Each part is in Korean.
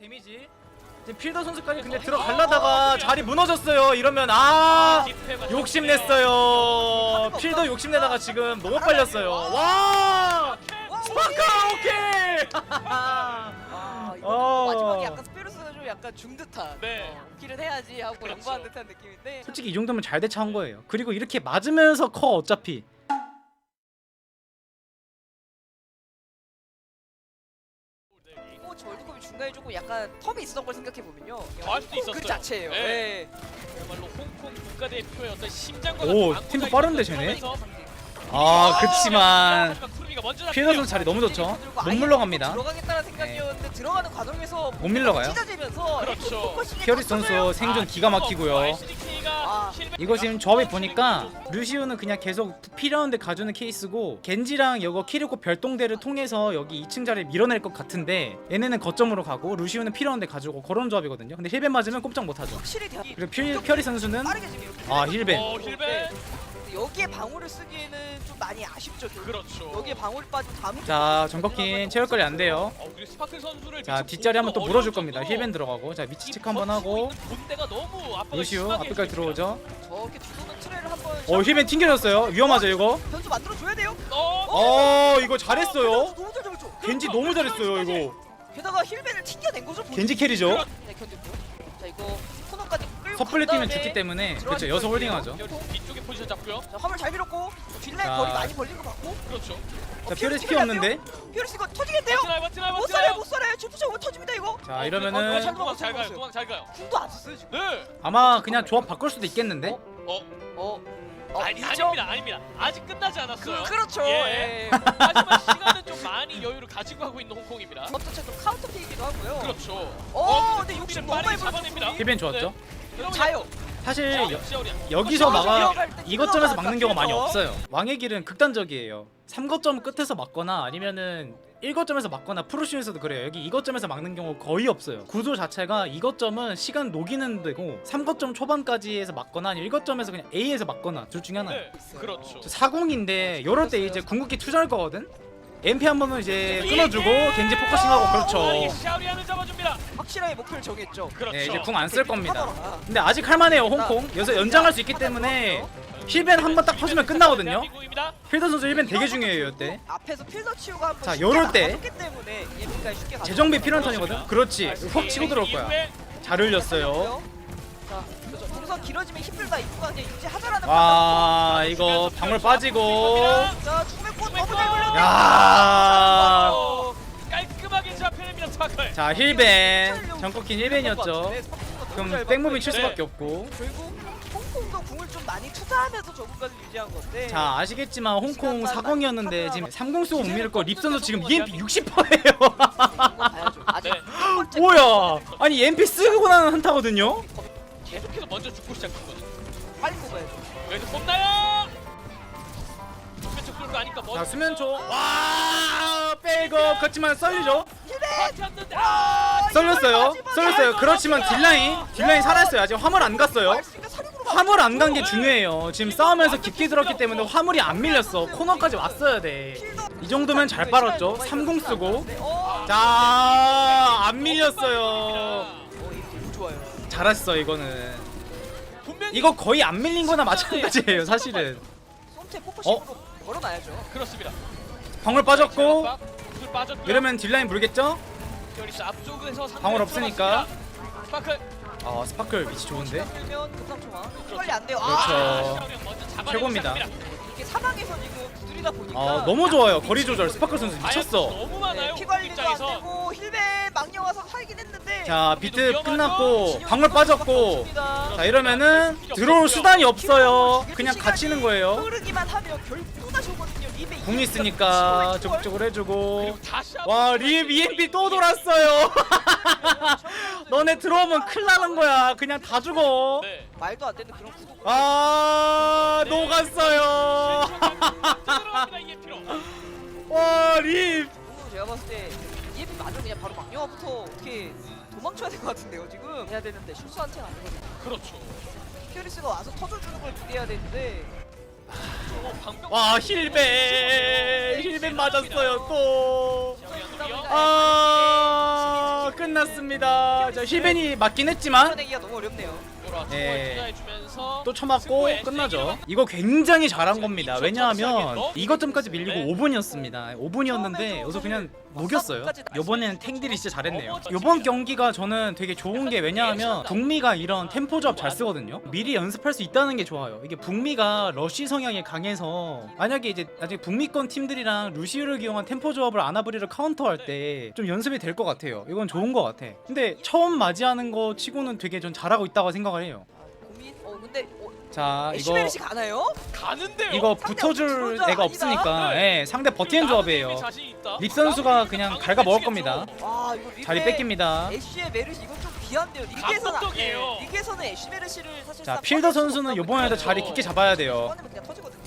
데미지. 지금 필더 선수까지 근데 들어가려다가 자리 무너졌어요. 이러면 아 욕심냈어요. 필더 욕심내다가 지금 너무 빨렸어요. 와 스파카 오케이. 아 이거 어. 마지막에 약간 스페루스가 좀 약간 중 듯한 네. 어, 킬을 해야지 하고 그렇죠. 양보한 듯한 느낌인데 솔직히 이 정도면 잘 대처한 거예요. 그리고 이렇게 맞으면서 커 어차피. 스포츠 월드컵이 중간에 조금 약간 텀이 있었던 걸 생각해 보면요. 더할 수도 있었어요. 그 자체예요. 네. 네. 정말로 홍콩 국가대표의 어떤 심장과 오, 같은 팀도 빠른데, 쟤네? 아 그치만. 필더 선수 자리 너무 좋죠. 못 물러갑니다. 들어가겠다는 생각이었는데 들어가는 과정에서 못 밀러가요. 찢어지면서 그렇죠. 피어리스 선수 생존 기가 막히고요. 이거 지금 조합이 보니까 루시우는 그냥 계속 필요한데 가주는 케이스고 겐지랑 이거 키리코 별동대를 통해서 여기 2층 자리에 밀어낼 것 같은데 얘네는 거점으로 가고 루시우는 필요한데 가지고 그런 조합이거든요 근데 힐벤 맞으면 꼼짝 못하죠 그리고 피, 피어리 선수는 아 힐벤 어. 힐벤. 네. 근데 여기에 방울을 쓰기에는 좀 많이 아쉽죠. 좀. 그렇죠. 여기에 방울 빠진 다음 자 정거킨 체력 관리 안 돼요 어, 그리고 스파클 선수를 자 미처 뒷자리 한번 또 보기도 물어줄 겁니다 힐벤 들어가고 자 위치 이 체크 한번 버티고 하고 있는 본대가 너무 압박을 루시우 심하게 앞에까지 해줍니다. 들어오죠 저렇게 뒤도는 트레를 한번 어 힐벤 튕겨졌어요 위험하죠 이거 변수 만들어 줘야 돼요. 어, 어 이거 잘했어요 너무 잘 잡았죠. 겐지 너무 잘했어요 이거 게다가 힐벤을 튕겨낸 거죠. 겐지 캐리죠 네, 견뎠고. 자 이거 코너까지 끌고 섣불리 간 뛰면 다음에 죽기 때문에 그렇죠 거예요. 홀딩하죠 포지션 잡고요. 자 화물 잘 밀었고 뒷라인 자. 거리 많이 벌린 거 봤고. 그렇죠. 자 피어리스 피 없는데 피어리스 이거 터지겠대요. 버티나요, 버티나요, 못 버티나요. 살아요 못 살아요. 주투장 터집니다 이거. 자 어, 어, 이러면은 잘 도망 잘 가요. 도망 잘 가요. 궁도 안 썼어요 지금. 네. 아마 그냥 조합 바꿀 수도 있겠는데 어, 어. 어 아니, 이죠? 아닙니다, 아닙니다. 아직 끝나지 않았어요. 그, 그렇죠. 예. 예. 하지만 시간은 좀 많이 여유를 가지고 하고 있는 홍콩입니다. 좀 카운터 피이기도 하고요. 그렇죠. 어, 근데 근데 욕심 너무 많이. 잡아냅니다. 힐벤 좋았죠 그러면 자요. 사실 여, 시어리야. 여기서 막아 이것점에서 막는 경우가 많이. 없어요 왕의 길은 극단적이에요 3거점 끝에서 막거나 아니면은 1거점에서 막거나 프로시에서도 그래요 여기 이거점에서 막는 경우 거의 없어요 구조 자체가 이거점은 시간 녹이는 데고 3거점 초반까지 해서 막거나 아니면 1거점에서 그냥 A에서 막거나 둘 중에 하나 네, 그렇죠. 40인데 이럴 때 이제 궁극기 투자할 거거든 MP 한 번은 이제 끊어주고 겐지 포커싱하고 아, 그렇죠 이게 샤오리안을 잡아줍니다. 확실하게 목표를 정했죠. 그렇죠. 네, 이제 궁 안 쓸 겁니다 하더라. 근데 아직 할만해요 홍콩 여기서 연장할 수 있기 때문에 힐벤 한 번딱 터지면 끝나거든요. 필더 선수 힐벤 되게 중요해요 이때 앞에서 필더 치우가 한번 자, 쉽게 요럴 때 나가줬기 때문에 EMP까지 쉽게 가져갔어요. 재정비 필요한 턴이거든 그렇지 아, 훅 치고 들어올 거야 잘 흘렸어요 자, 그렇죠. 동선 길어지면 힘들다 그냥 유지하자라는 와 이거 방울 빠지고 판단. 야. 어, 깔끔하게 잡혀냅니다 스파클. 자 힐벤 정커킨 힐벤이었죠 네, 그럼 잘 백무빙 봤어요. 칠 수밖에 없고 결국 홍콩도 궁을 좀 많이 투자하면서 저분까지 유지한 건데. 자 아시겠지만 홍콩 40이었는데 지금 30 쓰고 못 밀을 거 립선도 지금 EMP 60%예요 이건 봐야죠. 아직 네. 첫 번째 뭐야 아니 EMP 쓰고 나는 한타거든요 계속해서 먼저 죽고 시작했거든요. 빨리 뽑아야죠. 여기서 뽑나요? 수면초 끌고 가니까 먼저 자 수면초 와 빼고 그렇지만 썰리죠 버텼는데 아, 썰렸어요 썰렸어요 그렇지만 딜라인 딜라인 살아있어요 아직 화물 안 갔어요 말씀에 사륙으로 막- 화물 안 간 게 중요해요. 지금 싸우면서 깊게 들었기 때문에 화물이 안 밀렸어. 코너까지 왔어야 돼. 이 정도면 잘 빨았죠. 30 쓰고. 네, 어, 자, 안 밀렸어요. 어, 너무 좋아요. 잘했어, 이거는. 분명히 이거 거의 안 밀린 거나 마찬가지예요, 사실은. 포커싱으로 걸어놔야죠. 그렇습니다. 방울 빠졌고 술 빠졌고요. 이러면 딜라인 물겠죠? 여기서 앞쪽에서 방울 없으니까. 뚫어봤습니다. 스파클 아, 스파클 위치 좋은데. 들면 급상 총아 빨리 안 돼요. 그렇죠. 아, 먼저 잡아내고 최고입니다. 시작합니다. 이게 사방에서 지금 두드리다 보니까 아, 너무 좋아요. 거리 조절. 스파클 선수 미쳤어. 너무 많아요. 피 관리도 안 입장에서 되고 힐베 망령 와서 살긴 했는데. 자, 비트 끝났고 방울 빠졌고. 자, 이러면은 들어올 수단이 없어요. 그냥 갇히는 거예요. 흐르기만 하면 결국 또 다시. 립에 궁 있으니까 적극적으로 해주고 와립 EMP 또 돌았어요 너네 들어오면 큰일 나는 거야 그냥 다 죽어 네. 말도 안 되는 그런 구도. 아 네. 녹았어요. 와립 너무 제가 봤을 때 EMP 맞으면 그냥 바로 망령화부터 어떻게 도망쳐야 될 것 같은데요. 지금 해야 되는데 실수한 채는 아니거든요. 그렇죠. 피어리스가 와서 터져주는 걸 기대해야 되는데. 와 힐벤 힐벤 맞았어요 또. 아 끝났습니다. 자 힐벤이 맞긴 했지만 내기가 너무 어렵네요. 요라 예. 투자해주면서 또 쳐맞고 끝나죠. 이거 굉장히 잘한 겁니다. 왜냐하면 이것점까지 밀리고 5분이었습니다. 5분이었는데 여기서 그냥 녹였어요. 이번에는 탱들이 진짜 잘했네요. 이번 경기가 저는 되게 좋은 게 왜냐하면 북미가 이런 템포 조합 잘 쓰거든요. 미리 연습할 수 있다는 게 좋아요. 이게 북미가 러쉬 성향이 강해서 만약에 이제 나중에 북미권 팀들이랑 루시우를 이용한 템포 조합을 아나브리를 카운터할 때 좀 연습이 될 것 같아요. 이건 좋은 것 같아. 근데 처음 맞이하는 거 치고는 되게 전 잘하고 있다고 생각을 해요. 아. 어 근데 어, 자 이거 에시메르시 가나요? 가는데요. 이거 상대 붙어줄 붙어줄 애가 아니다. 없으니까 네. 예, 상대 버티는 조합이에요 자신 있다. 립 선수가 그냥 갉아 먹을 겁니다 와 이거 리그에 자리 뺏깁니다 애쉬의 메르시 이건 좀 귀한데요. 리그에서는 감독적이에요. 네, 리그에서는 애쉬 메르시를 사실 자 필더 선수는 요번에도 자리 깊게 잡아야 돼요 그냥 터지거든요.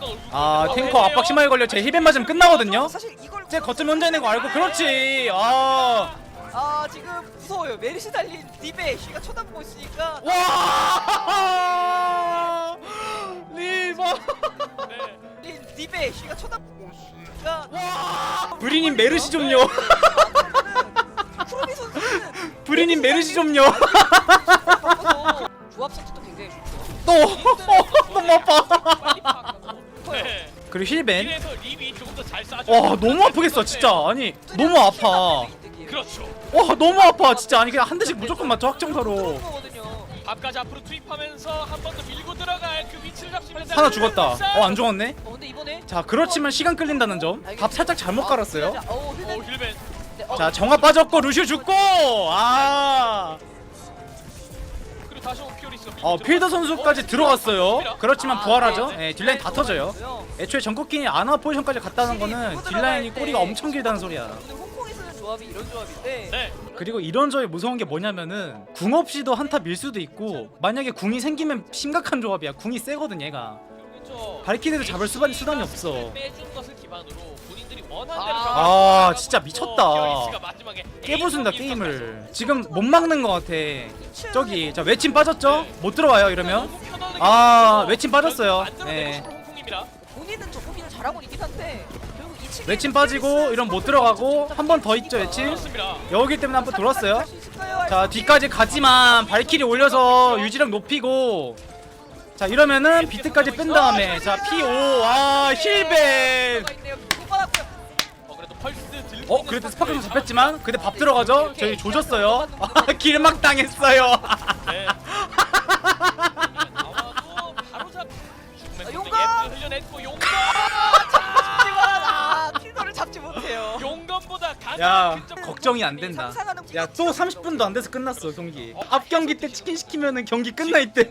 얼굴 아. 탱커 압박 심하게 걸려 제 힐벤 맞으면 끝나거든요 사실 이걸 제 거점 혼자 있는 거 알고 그렇지 아 아 지금 무서워요. 메르시 달린 딥에 애쉬가 쳐다보고 있으니까 와! 리버 네. 달린 딥에 애쉬가 쳐다보고 있으니까 브리님 메르시 좀요 선수는 브리님 메르시 좀요 바꿔서 조합 선수도 굉장히 좋죠. 또 너무 아파 빨리 파악하고. 네. 그리고 힐벤 이래서 립이 조금 더잘 쏴줘. 와 너무 아프겠어 진짜 아니 너무 아파. 와 너무 아파 진짜. 아니 그냥 한 대씩 무조건 맞죠 확정타로. 거거든요. 밥까지 앞으로 투입하면서 한 번 더 밀고 들어갈 그 위치를 잡히면서 하나 죽었다. 어 안 죽었네? 어 근데 이번에 자 그렇지만 시간 끌린다는 점. 밥 살짝 잘못 깔았어요. 어, 오 힐벤. 힐벤. 네, 어, 자 정화 빠졌고 루시오 죽고! 아! 그리고 다시 오피오리스. 어, 필더 선수까지 들어갔어요. 그렇지만 부활하죠. 예, 딜라인 다 터져요. 애초에 전국kin이 아나 포지션까지 갔다는 거는 딜라인이 꼬리가 엄청 길다는 소리야 조합이 이런 조합인데 네. 그리고 이런 조합이 무서운 게 뭐냐면은 궁 없이도 한타 밀 수도 있고 만약에 궁이 생기면 심각한 조합이야 궁이 세거든 얘가 그렇죠. 발키리도 잡을 수단이, 수단이 없어 빼준 것을 기반으로 본인들이 원하는 아, 대로 아, 정확하게 진짜 미쳤다. 깨부순다 게임을 지금 못 막는 것 같아 저기 자 외침 빠졌죠? 못 들어와요 이러면 편안하게 아, 외침 빠졌어요. 만들어내고 네. 본인은 저 고민을 잘하고 있긴 한데 결국 이 친구 외침 빠지고 이런 못 들어가고 한 번 더 있죠 외침 그렇습니다. 여기 때문에 한 번 돌았어요 자 뒤까지 가지만 발키리 올려서 유지력 높이고 자 이러면은 비트까지 뺀 다음에 자 P5 아 힐벤 어 그래도 펄스 들고 어 있는 그래도 상태에서 스파크는 잡혔지만 근데 밥 들어가죠 저희 조졌어요 아 길막 당했어요 네. 걱정이 안 된다 야 또 30분도 안 돼서 끝났어 경기 앞 경기 때 치킨 시키면은 경기 끝나 있대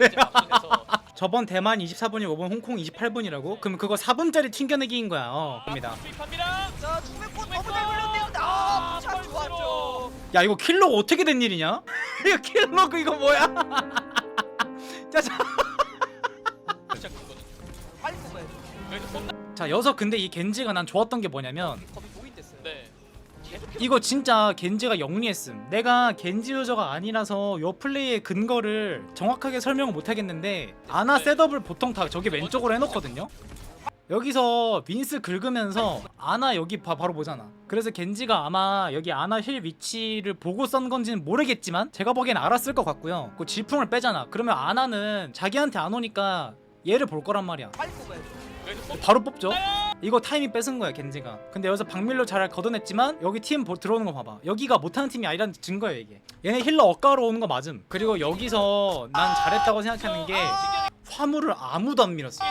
저번 대만 24분이 이번 홍콩 28분이라고? 그럼 그거 4분짜리 튕겨내기인 거야 어 겁니다 투입합니다. 자, 죽음의 꽃 너무 잘 걸렸네요. 아, 참 좋았죠. 야 이거 킬로그 어떻게 된 일이냐? 이거 킬로그 이거 뭐야? 자, 자. 빨리 뽑아야죠. 여기서 근데 이 겐지가 난 좋았던 게 뭐냐면. 이거 진짜 겐지가 영리했음. 내가 겐지 유저가 아니라서 요 플레이의 근거를 정확하게 설명을 못하겠는데 아나 셋업을 보통 다 저기 왼쪽으로 해놓거든요. 여기서 윈스 긁으면서 아나 여기 봐, 바로 보잖아. 그래서 겐지가 아마 여기 아나 힐 위치를 보고 썬 건지는 모르겠지만 제가 보기엔 알았을 것 같고요. 그 질풍을 빼잖아. 그러면 아나는 자기한테 안 오니까 얘를 볼 거란 말이야. 바로 뽑죠. 이거 타이밍 뺏은 거야 겐지가. 근데 여기서 박밀로 잘 걷어냈지만 여기 팀 보- 들어오는 거 봐봐. 여기가 못하는 팀이 아니라는 증거야 이게. 얘네 힐러 엇가로 오는 거 맞음. 그리고 여기서 난 잘했다고 생각하는 게 화물을 아무도 안 밀었어.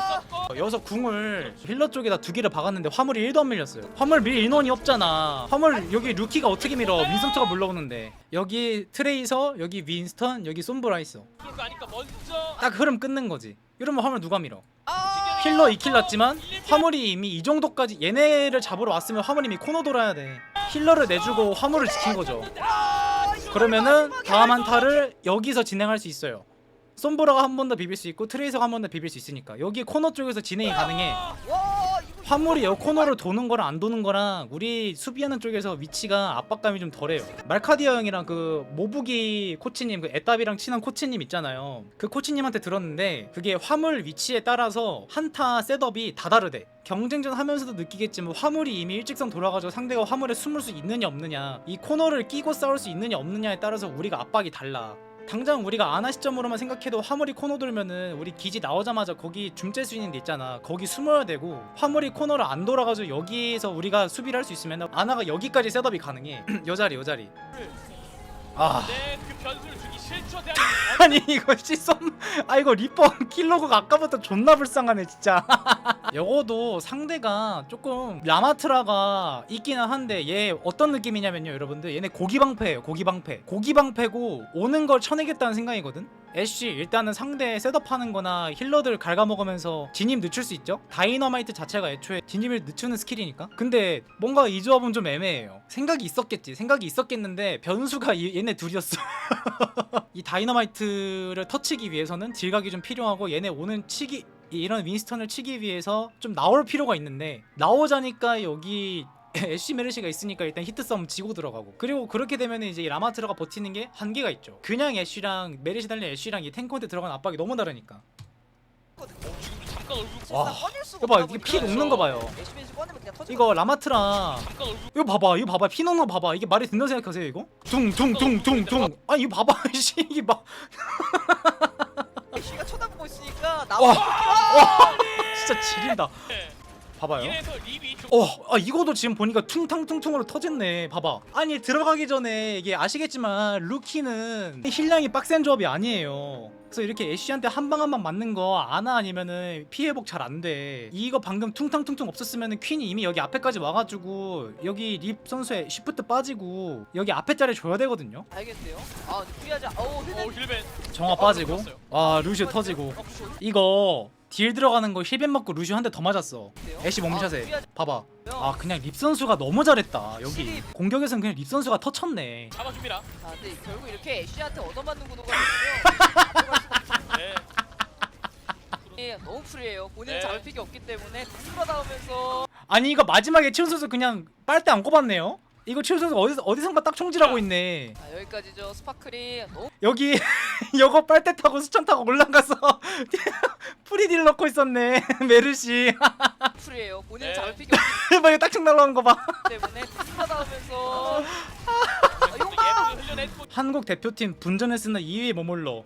여기서 궁을 힐러 쪽에다 두 개를 박았는데 화물이 1도 안 밀렸어요. 화물 밀 인원이 없잖아. 화물 여기 루키가 어떻게 밀어? 윈스턴트가 물러오는데 여기 트레이서, 여기 윈스턴, 여기 솜브라 있어. 딱 흐름 끊는 거지. 이러면 화물 누가 밀어? 아, 힐러 2킬 났지만 화물이 이미 이 정도까지 얘네를 잡으러 왔으면 화물이 이미 코너 돌아야 돼. 힐러를 내주고 화물을 지킨 거죠. 그러면은 다음 한타를 여기서 진행할 수 있어요. 솜브라가 한 번 더 비빌 수 있고 트레이서가 한 번 더 비빌 수 있으니까. 여기 코너 쪽에서 진행이 가능해 화물이 여 코너를 도는 거랑 안 도는 거랑 우리 수비하는 쪽에서 위치가 압박감이 좀 덜해요. 말카디아 형이랑 그 모부기 코치님 그 애답이랑 친한 코치님 있잖아요. 그 코치님한테 들었는데 그게 화물 위치에 따라서 한타 셋업이 다 다르대. 경쟁전 하면서도 느끼겠지만 화물이 이미 일직선 돌아가지고 상대가 화물에 숨을 수 있느냐 없느냐 이 코너를 끼고 싸울 수 있느냐 없느냐에 따라서 우리가 압박이 달라. 당장 우리가 아나 시점으로만 생각해도 화물이 코너 돌면은 우리 기지 나오자마자 거기 줌짤 수 있는 데 있잖아. 거기 숨어야 되고 화물이 코너를 안 돌아가지고 여기서 우리가 수비를 할 수 있으면 아나가 여기까지 셋업이 가능해. 요 자리 요 자리. 아. 네, 그 변수를 아니 이거 시썸 아 이거 리퍼 킬러가 아까부터 존나 불쌍하네 진짜. 적어도 상대가 조금 야마트라가 있기는 한데 얘 어떤 느낌이냐면요 여러분들. 얘네 고기방패예요 고기방패. 고기방패고 오는 걸 쳐내겠다는 생각이거든 애쉬 일단은 상대 셋업하는 거나 힐러들 갉아먹으면서 진입 늦출 수 있죠? 다이너마이트 자체가 애초에 진입을 늦추는 스킬이니까. 근데 뭔가 이 조합은 좀 애매해요. 생각이 있었겠지. 생각이 있었겠는데 변수가 이- 얘네 둘이었어. 이 다이너마이트를 터치기 위해서는 딜각이 좀 필요하고 얘네 오는 치기 이런 윈스턴을 치기 위해서 좀 나올 필요가 있는데 나오자니까 여기 애쉬 메르시가 있으니까 일단 히트 싸움 지고 들어가고 그리고 그렇게 되면 이제 이 라마트라가 버티는 게 한계가 있죠 그냥 애쉬랑 메르시 달린 애쉬랑 이 탱커한테 들어간 압박이 너무 다르니까 어, 지금도 잠깐 얼굴 와, 이거 봐 이게 피 녹는 거 봐요. 이거 잠깐 얼굴 이거 봐봐 이거 봐봐 피 녹는 거 봐봐 이게 말이 된다고 생각하세요 이거? 둥둥둥둥둥 아 이거 봐봐 씨 이게 막 애쉬가 쳐다보고 있으니까 나. 와, 와 진짜 지린다 네. 봐봐요 어, 아 이거도 지금 보니까 퉁탕퉁퉁으로 터졌네. 봐봐. 아니 들어가기 전에 이게 아시겠지만 루키는 힐량이 빡센 조합이 아니에요. 그래서 이렇게 애쉬한테 한 방 한 방 맞는 거 아나 아니면은 피해 회복 잘 안 돼. 이거 방금 퉁탕퉁퉁 없었으면은 퀸이 이미 여기 앞에까지 와가지고 여기 립 선수의 시프트 빠지고 여기 앞에 자리 줘야 되거든요. 알겠대요. 아 근데 프리하자. 어우 어 힐벤. 힐벤 정화 어, 빠지고. 들어갔어요. 와 루시오 터지고. 어. 이거 딜 들어가는 거 힐벤 맞고 루시오 한 대 더 맞았어. 애쉬 아, 몸샷에. 프리하자. 봐봐. 아 그냥 립 선수가 너무 잘했다 여기 공격에선 그냥 립 선수가 터쳤네 잡아줍니다 아 근데 결국 이렇게 애쉬한테 얻어맞는 구도가 되면 네 예, 너무 프리해요. 본인은 네. 잡을 픽이 없기 때문에 돌아다오면서 아니 이거 마지막에 치훈 선수 그냥 빨대 안 꼽았네요 이거 치훈 선수 어디서 어디선가 딱 총질하고 있네 아, 여기까지죠. 스파클이 너무 여기 이거 빨대 타고 수천 타고 올라가서 프리딜 넣고 있었네 메르시. 프리해요. 본인은 네. 잡을 픽이 봐 이거 딱총 날라온 거봐. 때문에 용감! 예쁘게 흘려내고 한국 대표팀 분전에 쓰는 2위 머물러.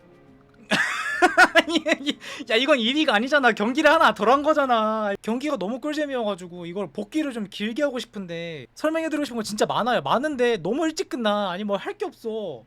아니, 이- 야 이건 1위가 아니잖아. 경기를 하나 덜 한 거잖아. 경기가 너무 꿀잼이어가지고 이걸 복귀를 좀 길게 하고 싶은데 설명해드리고 싶은 거 진짜 많아요. 많은데 너무 일찍 끝나. 아니 뭐 할 게 없어